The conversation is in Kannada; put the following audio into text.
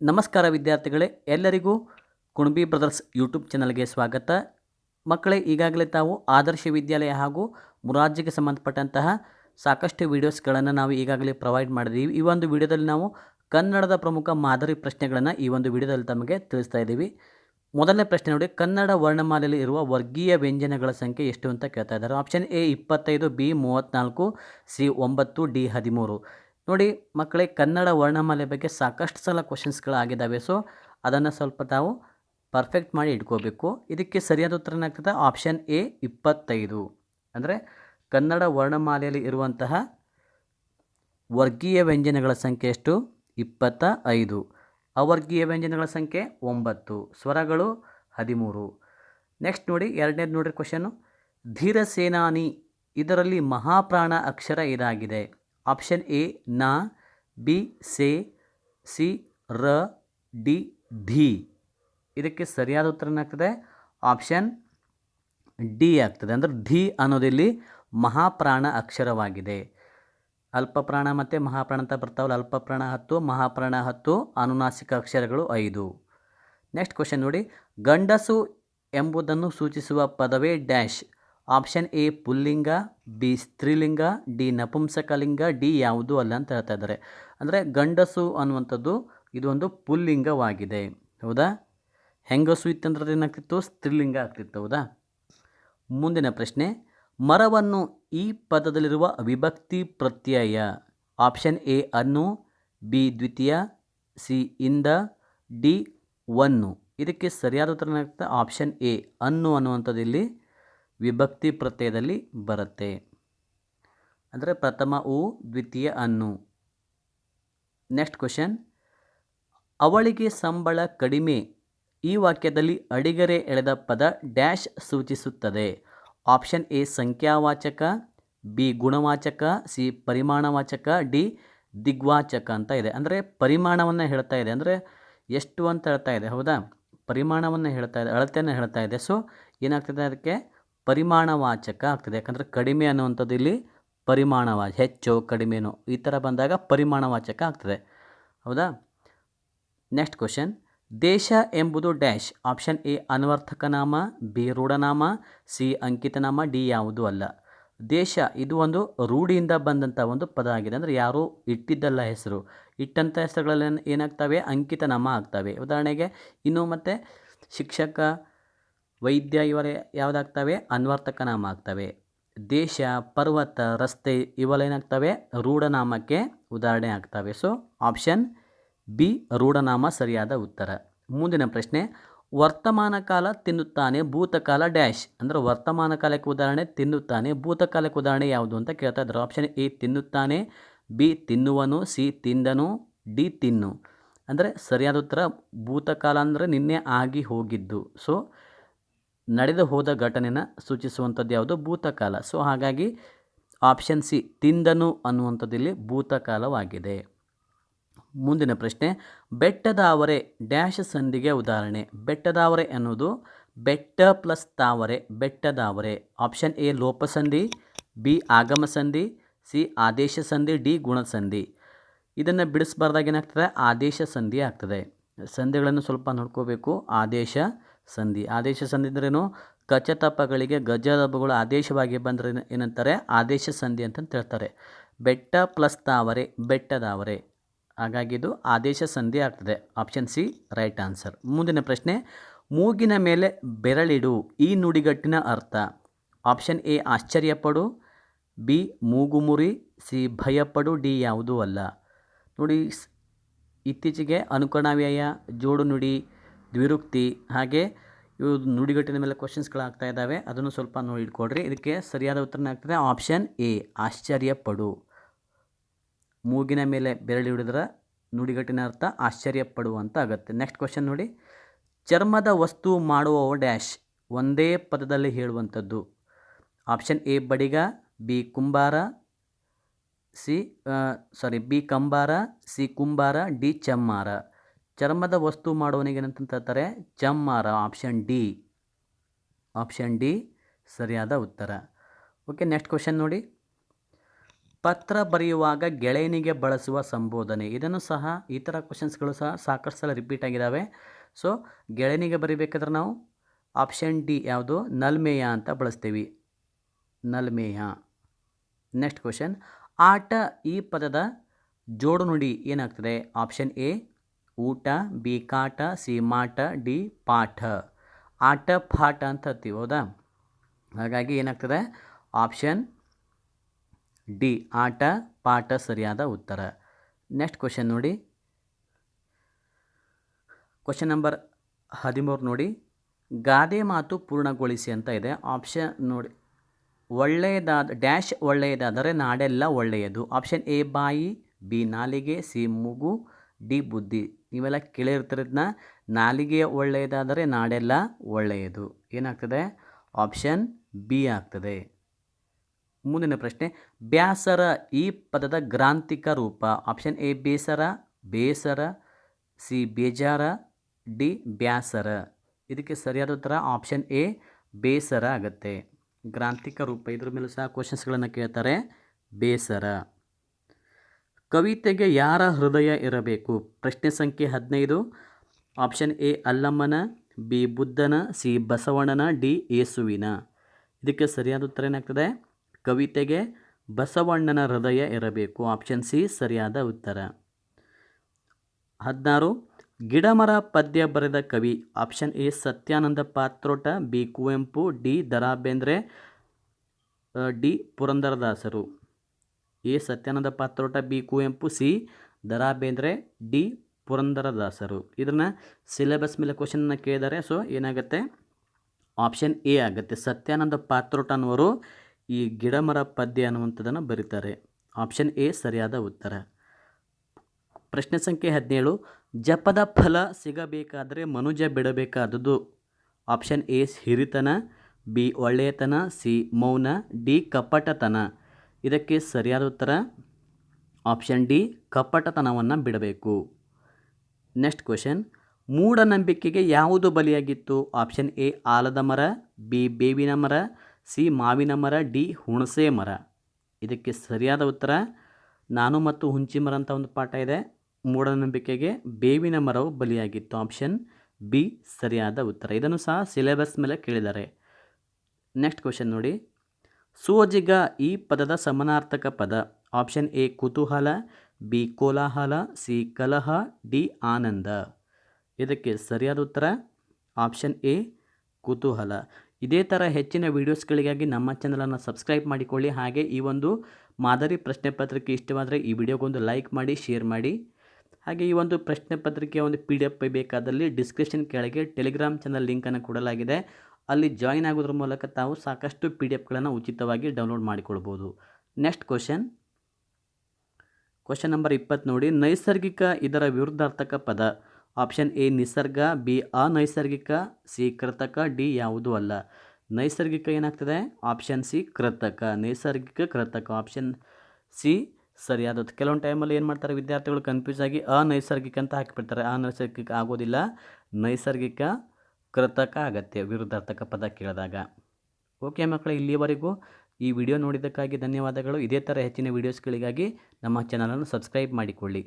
ನಮಸ್ಕಾರ ವಿದ್ಯಾರ್ಥಿಗಳೇ, ಎಲ್ಲರಿಗೂ ಕುಣಬಿ ಬ್ರದರ್ಸ್ ಯೂಟ್ಯೂಬ್ ಚಾನಲ್ಗೆ ಸ್ವಾಗತ. ಮಕ್ಕಳೇ, ಈಗಾಗಲೇ ತಾವು ಆದರ್ಶ ವಿದ್ಯಾಲಯ ಹಾಗೂ ಮುರಾರ್ಜಿಗೆ ಸಂಬಂಧಪಟ್ಟಂತಹ ಸಾಕಷ್ಟು ವೀಡಿಯೋಸ್ಗಳನ್ನು ನಾವು ಈಗಾಗಲೇ ಪ್ರೊವೈಡ್ ಮಾಡಿದ್ದೀವಿ. ಈ ಒಂದು ವಿಡಿಯೋದಲ್ಲಿ ನಾವು ಕನ್ನಡದ ಪ್ರಮುಖ ಮಾದರಿ ಪ್ರಶ್ನೆಗಳನ್ನು ಈ ಒಂದು ವಿಡಿಯೋದಲ್ಲಿ ತಮಗೆ ತಿಳಿಸ್ತಾ ಇದ್ದೀವಿ. ಮೊದಲನೇ ಪ್ರಶ್ನೆ ನೋಡಿ, ಕನ್ನಡ ವರ್ಣಮಾಲೆಯಲ್ಲಿ ಇರುವ ವರ್ಗೀಯ ವ್ಯಂಜನಗಳ ಸಂಖ್ಯೆ ಎಷ್ಟು ಅಂತ ಕೇಳ್ತಾ ಇದ್ದಾರೆ. ಆಪ್ಷನ್ ಎ ಇಪ್ಪತ್ತೈದು, ಬಿ ಮೂವತ್ತ್ನಾಲ್ಕು, ಸಿ ಒಂಬತ್ತು, ಡಿ ಹದಿಮೂರು. ನೋಡಿ ಮಕ್ಕಳಿಗೆ ಕನ್ನಡ ವರ್ಣಮಾಲೆ ಬಗ್ಗೆ ಸಾಕಷ್ಟು ಸಲ ಕ್ವಶನ್ಸ್ಗಳಾಗಿದ್ದಾವೆ ಸೊ ಅದನ್ನು ಸ್ವಲ್ಪ ತಾವು ಪರ್ಫೆಕ್ಟ್ ಮಾಡಿ ಇಟ್ಕೋಬೇಕು. ಇದಕ್ಕೆ ಸರಿಯಾದ ಉತ್ತರ ಏನಾಗ್ತದೆ ಆಪ್ಷನ್ ಎ ಇಪ್ಪತ್ತೈದು. ಅಂದರೆ ಕನ್ನಡ ವರ್ಣಮಾಲೆಯಲ್ಲಿ ಇರುವಂತಹ ವರ್ಗೀಯ ವ್ಯಂಜನಗಳ ಸಂಖ್ಯೆ ಎಷ್ಟು? ಇಪ್ಪತ್ತ ಐದು ಅವರ್ಗೀಯ ವ್ಯಂಜನಗಳ ಸಂಖ್ಯೆ ಒಂಬತ್ತು. ಸ್ವರಗಳು ಹದಿಮೂರು. ನೆಕ್ಸ್ಟ್ ನೋಡಿ, ಎರಡನೇದು ನೋಡಿರಿ ಕ್ವಶನು ಧೀರ ಸೇನಾನಿ ಇದರಲ್ಲಿ ಮಹಾಪ್ರಾಣ ಅಕ್ಷರ ಇದಾಗಿದೆ. ಆಪ್ಷನ್ ಎ, ನ, ಬಿ, ಸೆ, ಸಿ, ರ, ಡಿ, ಧಿ. ಇದಕ್ಕೆ ಸರಿಯಾದ ಉತ್ತರ ಏನಾಗ್ತದೆ? ಆಪ್ಷನ್ ಡಿ ಆಗ್ತದೆ. ಅಂದರೆ ಧಿ ಅನ್ನೋದಿಲ್ಲಿ ಮಹಾಪ್ರಾಣ ಅಕ್ಷರವಾಗಿದೆ. ಅಲ್ಪಪ್ರಾಣ ಮತ್ತು ಮಹಾಪ್ರಾಣ ಅಂತ ಬರ್ತಾವಲ್ಲ, ಅಲ್ಪಪ್ರಾಣ ಹತ್ತು, ಮಹಾಪ್ರಾಣ ಹತ್ತು, ಅನುನಾಸಿಕ ಅಕ್ಷರಗಳು ಐದು. ನೆಕ್ಸ್ಟ್ ಕ್ವಶನ್ ನೋಡಿ. ಗಂಡಸು ಎಂಬುದನ್ನು ಸೂಚಿಸುವ ಪದವೇ ಡ್ಯಾಶ್. ಆಪ್ಷನ್ ಎ ಪುಲ್ಲಿಂಗ, ಬಿ ಸ್ತ್ರೀಲಿಂಗ, ಡಿ ನಪುಂಸಕಲಿಂಗ, ಡಿ ಯಾವುದು ಅಲ್ಲ ಅಂತ ಹೇಳ್ತಾ ಇದ್ದಾರೆ. ಅಂದರೆ ಗಂಡಸು ಅನ್ನುವಂಥದ್ದು ಇದೊಂದು ಪುಲ್ಲಿಂಗವಾಗಿದೆ. ಹೌದಾ? ಹೆಂಗಸು ಇತ್ತಂದ್ರೆ ಏನಾಗ್ತಿತ್ತು? ಸ್ತ್ರೀಲಿಂಗ ಆಗ್ತಿತ್ತು, ಹೌದಾ? ಮುಂದಿನ ಪ್ರಶ್ನೆ, ಮರವನ್ನು ಈ ಪದದಲ್ಲಿರುವ ವಿಭಕ್ತಿ ಪ್ರತ್ಯಯ, ಆಪ್ಷನ್ ಎ ಅನ್ನು, ಬಿ ದ್ವಿತೀಯ, ಸಿ ಇಂದ, ಡಿ ಒನ್ನು ಇದಕ್ಕೆ ಸರಿಯಾದ ಉತ್ತರ ಏನಾಗ್ತದೆ ಆಪ್ಷನ್ ಎ ಅನ್ನು ಅನ್ನುವಂಥದ್ದು ಇಲ್ಲಿ ವಿಭಕ್ತಿ ಪ್ರತ್ಯಯದಲ್ಲಿ ಬರುತ್ತೆ. ಅಂದರೆ ಪ್ರಥಮ ಉ ದ್ವಿತೀಯ ಅನ್ನು. ನೆಕ್ಸ್ಟ್ ಕ್ವಶನ್ ಅವಳಿಗೆ ಸಂಬಳ ಕಡಿಮೆ. ಈ ವಾಕ್ಯದಲ್ಲಿ ಅಡಿಗರೆ ಎಳೆದ ಪದ ಡ್ಯಾಶ್ ಸೂಚಿಸುತ್ತದೆ. ಆಪ್ಷನ್ ಎ, ಸಂಖ್ಯಾವಾಚಕ. ಬಿ, ಗುಣವಾಚಕ. ಸಿ, ಪರಿಮಾಣವಾಚಕ. ಡಿ, ದಿಗ್ವಾಚಕ ಅಂತ ಇದೆ. ಅಂದರೆ ಪರಿಮಾಣವನ್ನು ಹೇಳ್ತಾ ಇದೆ. ಅಂದರೆ ಎಷ್ಟು ಅಂತ ಹೇಳ್ತಾ ಇದೆ. ಹೌದಾ? ಪರಿಮಾಣವನ್ನು ಹೇಳ್ತಾ ಇದೆ. ಅಳತೆಯನ್ನು ಹೇಳ್ತಾ ಇದೆ. ಸೊ ಏನಾಗ್ತದೆ ಅದಕ್ಕೆ? ಪರಿಮಾಣವಾಚಕ ಆಗ್ತದೆ. ಯಾಕಂದರೆ ಕಡಿಮೆ ಅನ್ನುವಂಥದ್ದು ಇಲ್ಲಿ ಪರಿಮಾಣವಾ, ಹೆಚ್ಚು ಕಡಿಮೆನೋ ಈ ಥರ ಬಂದಾಗ ಪರಿಮಾಣವಾಚಕ ಆಗ್ತದೆ. ಹೌದಾ? ನೆಕ್ಸ್ಟ್ ಕ್ವಶನ್ ದೇಶ ಎಂಬುದು ಡ್ಯಾಶ್. ಆಪ್ಷನ್ ಎ, ಅನ್ವರ್ಥಕ ನಾಮ, ಬಿ, ರೂಢನಾಮ, ಸಿ ಅಂಕಿತನಾಮ ಡಿ ಯಾವುದು ಅಲ್ಲ. ದೇಶ ಇದು ಒಂದು ರೂಢಿಯಿಂದ ಬಂದಂಥ ಒಂದು ಪದ ಆಗಿದೆ. ಅಂದರೆ ಯಾರೂ ಇಟ್ಟಿದ್ದಲ್ಲ ಹೆಸರು. ಇಟ್ಟಂಥ ಹೆಸರುಗಳಲ್ಲಿ ಏನಾಗ್ತವೆ? ಅಂಕಿತನಾಮ ಆಗ್ತವೆ. ಉದಾಹರಣೆಗೆ ಇನ್ನು ಮತ್ತು ಶಿಕ್ಷಕ ವೈದ್ಯ ಇವರೇ ಯಾವುದಾಗ್ತವೆ? ಅನ್ವರ್ಥಕ ನಾಮ ಆಗ್ತವೆ ದೇಶ, ಪರ್ವತ, ರಸ್ತೆ ಇವೆಲ್ಲ ಏನಾಗ್ತವೆ ರೂಢನಾಮಕ್ಕೆ ಉದಾಹರಣೆ ಆಗ್ತವೆ. ಸೊ ಆಪ್ಷನ್ ಬಿ ರೂಢನಾಮ ಸರಿಯಾದ ಉತ್ತರ. ಮುಂದಿನ ಪ್ರಶ್ನೆ, ವರ್ತಮಾನ ಕಾಲ ತಿನ್ನುತ್ತಾನೆ, ಭೂತಕಾಲ ಡ್ಯಾಶ್. ಅಂದರೆ ವರ್ತಮಾನ ಕಾಲಕ್ಕೆ ಉದಾಹರಣೆ, ತಿನ್ನುತ್ತಾನೆ, ಭೂತಕಾಲಕ್ಕೆ ಉದಾಹರಣೆ ಯಾವುದು ಅಂತ ಕೇಳ್ತಾ ಇದ್ದಾರೆ. ಆಪ್ಷನ್ ಎ ತಿನ್ನುತ್ತಾನೆ ಬಿ ತಿನ್ನುವನು ಸಿ ತಿಂದನು ಡಿ ತಿನ್ನು. ಅಂದರೆ ಸರಿಯಾದ ಉತ್ತರ, ಭೂತಕಾಲ ಅಂದರೆ ನಿನ್ನೆ ಆಗಿ ಹೋಗಿದ್ದು. ಸೊ ನಡೆದು ಹೋದ ಘಟನೆನ ಸೂಚಿಸುವಂಥದ್ದು ಯಾವುದು? ಭೂತಕಾಲ. ಸೊ ಹಾಗಾಗಿ ಆಪ್ಷನ್ ಸಿ ತಿಂದನು ಅನ್ನುವಂಥದ್ದಿಲ್ಲಿ ಭೂತಕಾಲವಾಗಿದೆ. ಮುಂದಿನ ಪ್ರಶ್ನೆ ಬೆಟ್ಟದಾವರೆ ಡ್ಯಾಶ್ ಸಂಧಿಗೆ ಉದಾಹರಣೆ. ಬೆಟ್ಟದಾವರೆ ಅನ್ನೋದು ಬೆಟ್ಟ ಪ್ಲಸ್ ತಾವರೆ ಬೆಟ್ಟದಾವರೆ ಆಪ್ಷನ್ ಎ ಲೋಪಸಂಧಿ ಬಿ ಆಗಮ ಸಂಧಿ ಸಿ ಆದೇಶ ಸಂಧಿ ಡಿ ಗುಣಸಂಧಿ. ಇದನ್ನು ಬಿಡಿಸ್ಬಾರ್ದಾಗ ಏನಾಗ್ತದೆ? ಆದೇಶ ಸಂಧಿ ಆಗ್ತದೆ. ಸಂಧಿಗಳನ್ನು ಸ್ವಲ್ಪ ನೋಡ್ಕೋಬೇಕು. ಆದೇಶ ಸಂಧಿ. ಆದೇಶ ಸಂಧಿ ಅಂದ್ರೇನು? ಕಚತಪಗಳಿಗೆ ಗಜದಬ್ಬಗಳು ಆದೇಶವಾಗಿ ಬಂದರೆ ಏನಂತಾರೆ? ಆದೇಶ ಸಂಧಿ ಅಂತಂತ ಹೇಳ್ತಾರೆ. ಬೆಟ್ಟ ಪ್ಲಸ್ ತಾವರೆ, ಬೆಟ್ಟದಾವರೆ. ಹಾಗಾಗಿ ಇದು ಆದೇಶ ಸಂಧಿ ಆಗ್ತದೆ. Option C, right answer. ಮುಂದಿನ ಪ್ರಶ್ನೆ, ಮೂಗಿನ ಮೇಲೆ ಬೆರಳಿಡು, ಈ ನುಡಿಗಟ್ಟಿನ ಅರ್ಥ. ಆಪ್ಷನ್ ಎ, ಆಶ್ಚರ್ಯಪಡು. ಬಿ ಮೂಗುಮುರಿ ಸಿ, ಭಯಪಡು. ಡಿ, ಯಾವುದೂ ಅಲ್ಲ. ನೋಡಿ, ಇತ್ತೀಚೆಗೆ ಅನುಕರಣವ್ಯಯ ಜೋಡು ನುಡಿ ದ್ವಿರುಕ್ತಿ ಹಾಗೆ ಇವು ನುಡಿಗಟ್ಟಿನ ಮೇಲೆ ಕ್ವಶನ್ಸ್ಗಳಾಗ್ತಾ ಇದ್ದಾವೆ. ಅದನ್ನು ಸ್ವಲ್ಪ ನೋಡಿ ಇಟ್ಕೊಡ್ರಿ ಇದಕ್ಕೆ ಸರಿಯಾದ ಉತ್ತರ ಆಗ್ತದೆ. ಆಪ್ಷನ್ ಎ ಆಶ್ಚರ್ಯಪಡು. ಮೂಗಿನ ಮೇಲೆ ಬೆರಳು ಹಿಡಿದ್ರೆ ನುಡಿಗಟ್ಟಿನ ಅರ್ಥ ಆಶ್ಚರ್ಯಪಡು ಅಂತ ಆಗುತ್ತೆ. ನೆಕ್ಸ್ಟ್ ಕ್ವಶನ್ ನೋಡಿ. ಚರ್ಮದ ವಸ್ತು ಮಾಡುವ ಡ್ಯಾಶ್ ಒಂದೇ ಪದದಲ್ಲಿ ಹೇಳುವಂಥದ್ದು. ಆಪ್ಷನ್ ಎ ಬಡಿಗ. ಬಿ ಕುಂಬಾರ. ಸಿ ಸಾರಿ ಬಿ ಕಂಬಾರ. ಸಿ ಕುಂಬಾರ. ಡಿ ಚಮ್ಮಾರ. ಚರ್ಮದ ವಸ್ತು ಮಾಡುವನಿಗೆ ಏನಂತ ಹೇಳ್ತಾರೆ? ಚಮ್ಮಾರ ಆಪ್ಷನ್ ಡಿ ಆಪ್ಷನ್ ಡಿ ಸರಿಯಾದ ಉತ್ತರ. ಓಕೆ ನೆಕ್ಸ್ಟ್ ಕ್ವಶನ್ ನೋಡಿ. ಪತ್ರ ಬರೆಯುವಾಗ ಗೆಳೆಯನಿಗೆ ಬಳಸುವ ಸಂಬೋಧನೆ. ಇದನ್ನು ಸಹ ಈ ಥರ ಕ್ವಶನ್ಸ್ಗಳು ಸಹ ಸಾಕಷ್ಟು ಸಲ ರಿಪೀಟ್ ಆಗಿದ್ದಾವೆ ಸೊ ಗೆಳೆಯನಿಗೆ ಬರಿಬೇಕಾದ್ರೆ ನಾವು ಆಪ್ಷನ್ ಡಿ ಯಾವುದು? ನಲ್ಮೇಯ ಅಂತ ಬಳಸ್ತೀವಿ. ನಲ್ಮೇಯ. ನೆಕ್ಸ್ಟ್ ಕ್ವಶನ್ ಆಟ ಈ ಪದದ ಜೋಡು ನುಡಿ ಏನಾಗ್ತದೆ? ಆಪ್ಷನ್ ಎ ಊಟ ಬಿ ಕಾಟ ಸಿ ಮಾಟ ಡಿ, ಪಾಠ. ಆಟ, ಪಾಠ ಅಂತ ಹತ್ತೀವಿ, ಹೌದಾ? ಹಾಗಾಗಿ ಏನಾಗ್ತದೆ? ಆಪ್ಷನ್ ಡಿ, ಆಟ, ಪಾಠ ಸರಿಯಾದ ಉತ್ತರ. ನೆಕ್ಸ್ಟ್ ಕ್ವಶನ್ ನೋಡಿ. ಕ್ವಶನ್ ನಂಬರ್ ಹದಿಮೂರು ನೋಡಿ. ಗಾದೆ ಮಾತು ಪೂರ್ಣಗೊಳಿಸಿ ಅಂತ ಇದೆ. ಆಪ್ಷನ್ ನೋಡಿ. ಒಳ್ಳೆಯದಾದ, ಡ್ಯಾಶ್ ಒಳ್ಳೆಯದಾದರೆ ನಾಡೆಲ್ಲ ಒಳ್ಳೆಯದು. ಆಪ್ಷನ್ ಎ, ಬಾಯಿ, ಬಿ, ನಾಲಿಗೆ, ಸಿ, ಮೂಗು ಡಿ ಬುದ್ಧಿ. ನೀವೆಲ್ಲ ಕೇಳಿರ್ತಿರೋದನ್ನ ನಾಲಿಗೆ ಒಳ್ಳೆಯದಾದರೆ ನಾಡೆಲ್ಲ ಒಳ್ಳೆಯದು. ಏನಾಗ್ತದೆ? ಆಪ್ಷನ್ ಬಿ ಆಗ್ತದೆ. ಮುಂದಿನ ಪ್ರಶ್ನೆ, ಬ್ಯಾಸರ ಈ ಪದದ ಗ್ರಾಂಥಿಕ ರೂಪ. ಆಪ್ಷನ್ ಎ, ಬೇಸರ ಬೇಸರ, ಸಿ, ಬೇಜಾರ, ಡಿ, ಬ್ಯಾಸರ. ಇದಕ್ಕೆ ಸರಿಯಾದ ಉತ್ತರ ಆಪ್ಷನ್ ಎ, ಬೇಸರ ಆಗುತ್ತೆ. ಗ್ರಾಂಥಿಕ ರೂಪ ಇದ್ರ ಮೇಲೂ ಸಹ ಕ್ವಶನ್ಸ್ಗಳನ್ನು ಕೇಳ್ತಾರೆ. ಬೇಸರ. ಕವಿತೆಗೆ ಯಾರ ಹೃದಯ ಇರಬೇಕು? ಪ್ರಶ್ನೆ ಸಂಖ್ಯೆ ಹದಿನೈದು. ಆಪ್ಷನ್ ಎ, ಅಲ್ಲಮ್ಮನ, ಬಿ, ಬುದ್ಧನ, ಸಿ, ಬಸವಣ್ಣನ, ಡಿ, ಏಸುವಿನ. ಇದಕ್ಕೆ ಸರಿಯಾದ ಉತ್ತರ ಏನಾಗ್ತದೆ? ಕವಿತೆಗೆ ಬಸವಣ್ಣನ ಹೃದಯ ಇರಬೇಕು. ಆಪ್ಷನ್ ಸಿ, ಸರಿಯಾದ ಉತ್ತರ. ಹದಿನಾರು. ಗಿಡಮರ ಪದ್ಯ ಬರೆದ ಕವಿ. Option A, Satyananda Patrota, B, Kuvempu, D, Da Ra Bendre D, ಪುರಂದರದಾಸರು. A Satyananda Patrota B Kuvempu, C Da Ra Bendre D ಪುರಂದರದಾಸರು. ಇದನ್ನು ಸಿಲೆಬಸ್ ಮೇಲೆ ಕ್ವಶನ್ನ ಕೇಳಿದ್ದಾರೆ ಸೊ ಏನಾಗುತ್ತೆ? ಆಪ್ಷನ್ ಎ ಆಗುತ್ತೆ. ಸತ್ಯಾನಂದ ಪಾತ್ರೋಟ ಅನ್ನೋರು ಈ ಗಿಡಮರ ಪದ್ಯ ಅನ್ನುವಂಥದ್ದನ್ನು ಬರೀತಾರೆ. ಆಪ್ಷನ್ ಎ ಸರಿಯಾದ ಉತ್ತರ. ಪ್ರಶ್ನೆ ಸಂಖ್ಯೆ ಹದಿನೇಳು. ಜಪದ ಫಲ ಸಿಗಬೇಕಾದರೆ ಮನುಜ ಬಿಡಬೇಕಾದದ್ದು. ಆಪ್ಷನ್ ಎ ಹಿರಿತನ, ಬಿ ಒಳ್ಳೆಯತನ, ಸಿ ಮೌನ, ಡಿ ಕಪಟತನ. ಇದಕ್ಕೆ ಸರಿಯಾದ ಉತ್ತರ ಆಪ್ಷನ್ ಡಿ ಕಪಟತನವನ್ನು ಬಿಡಬೇಕು. ನೆಕ್ಸ್ಟ್ ಕ್ವೆಶನ್ ಮೂಢನಂಬಿಕೆಗೆ ಯಾವುದು ಬಲಿಯಾಗಿತ್ತು? ಆಪ್ಷನ್ ಎ ಆಲದ ಮರ ಬಿ ಬೇವಿನ ಮರ ಸಿ ಮಾವಿನ ಮರ ಡಿ ಹುಣಸೆ ಮರ. ಇದಕ್ಕೆ ಸರಿಯಾದ ಉತ್ತರ ನಾನು ಮತ್ತು ಹುಂಚಿ ಮರ ಅಂತ ಒಂದು ಪಾಠ ಇದೆ. ಮೂಢನಂಬಿಕೆಗೆ ಬೇವಿನ ಮರವು ಬಲಿಯಾಗಿತ್ತು. ಆಪ್ಷನ್ ಬಿ ಸರಿಯಾದ ಉತ್ತರ. ಇದನ್ನು ಸಹ ಸಿಲೆಬಸ್ ಮೇಲೆ ಕೇಳಿದ್ದಾರೆ ನೆಕ್ಸ್ಟ್ ಕ್ವೆಶನ್ ನೋಡಿ. ಸೋಜಿಗ ಈ ಪದದ ಸಮನಾರ್ಥಕ ಪದ. ಆಪ್ಷನ್ ಎ ಕುತೂಹಲ, ಬಿ ಕೋಲಾಹಲ, ಸಿ ಕಲಹ, ಡಿ ಆನಂದ. ಇದಕ್ಕೆ ಸರಿಯಾದ ಉತ್ತರ? ಆಪ್ಷನ್ ಎ ಕುತೂಹಲ. ಇದೇ ಥರ ಹೆಚ್ಚಿನ ವೀಡಿಯೋಸ್ಗಳಿಗಾಗಿ ನಮ್ಮ ಚಾನಲನ್ನು ಸಬ್ಸ್ಕ್ರೈಬ್ ಮಾಡಿಕೊಳ್ಳಿ. ಹಾಗೆ ಈ ಒಂದು ಮಾದರಿ ಪ್ರಶ್ನೆ ಪತ್ರಿಕೆ ಇಷ್ಟವಾದರೆ ಈ ವಿಡಿಯೋಗೊಂದು ಲೈಕ್ ಮಾಡಿ, ಶೇರ್ ಮಾಡಿ. ಹಾಗೆ ಈ ಒಂದು ಪ್ರಶ್ನೆ ಪತ್ರಿಕೆಯ ಒಂದು ಪಿ ಡಿ ಎಫ್ ಬೇಕಾದಲ್ಲಿ ಡಿಸ್ಕ್ರಿಪ್ಷನ್ ಕೆಳಗೆ ಟೆಲಿಗ್ರಾಮ್ ಚಾನಲ್ ಲಿಂಕನ್ನು ಕೊಡಲಾಗಿದೆ. ಅಲ್ಲಿ ಜಾಯಿನ್ ಆಗೋದ್ರ ಮೂಲಕ ತಾವು ಸಾಕಷ್ಟು ಪಿ ಡಿ ಎಫ್ಗಳನ್ನು ಉಚಿತವಾಗಿ ಡೌನ್ಲೋಡ್ ಮಾಡಿಕೊಳ್ಬೋದು. ನೆಕ್ಸ್ಟ್ ಕ್ವಶನ್ ಕ್ವಶನ್ ನಂಬರ್ ಇಪ್ಪತ್ತು ನೋಡಿ. ನೈಸರ್ಗಿಕ ಇದರ ವಿರುದ್ಧಾರ್ಥಕ ಪದ. ಆಪ್ಷನ್ ಎ ನಿಸರ್ಗ. ಬಿ ಅನೈಸರ್ಗಿಕ. ಸಿ ಕೃತಕ. ಡಿ ಯಾವುದೂ ಅಲ್ಲ. ನೈಸರ್ಗಿಕ ಏನಾಗ್ತದೆ? ಆಪ್ಷನ್ ಸಿ ಕೃತಕ. ನೈಸರ್ಗಿಕ ಕೃತಕ. ಆಪ್ಷನ್ ಸಿ ಸರಿಯಾದದ್ದು. ಕೆಲವೊಂದು ಟೈಮಲ್ಲಿ ಏನು ಮಾಡ್ತಾರೆ ವಿದ್ಯಾರ್ಥಿಗಳು ಕನ್ಫ್ಯೂಸ್ ಆಗಿ ಅನೈಸರ್ಗಿಕ ಅಂತ ಹಾಕಿಬಿಡ್ತಾರೆ. ಅನೈಸರ್ಗಿಕ ಆಗೋದಿಲ್ಲ. ನೈಸರ್ಗಿಕ ಕೃತಕ ಅಗತ್ಯ ವಿರುದ್ಧಾರ್ಥಕ ಪದ ಕೇಳಿದಾಗ. ಓಕೆ ಮಕ್ಕಳು, ಇಲ್ಲಿಯವರೆಗೂ ಈ ವಿಡಿಯೋ ನೋಡಿದ್ದಕ್ಕಾಗಿ ಧನ್ಯವಾದಗಳು. ಇದೇ ಥರ ಹೆಚ್ಚಿನ ವೀಡಿಯೋಸ್ಗಳಿಗಾಗಿ ನಮ್ಮ ಚಾನಲನ್ನು ಸಬ್ಸ್ಕ್ರೈಬ್ ಮಾಡಿಕೊಳ್ಳಿ.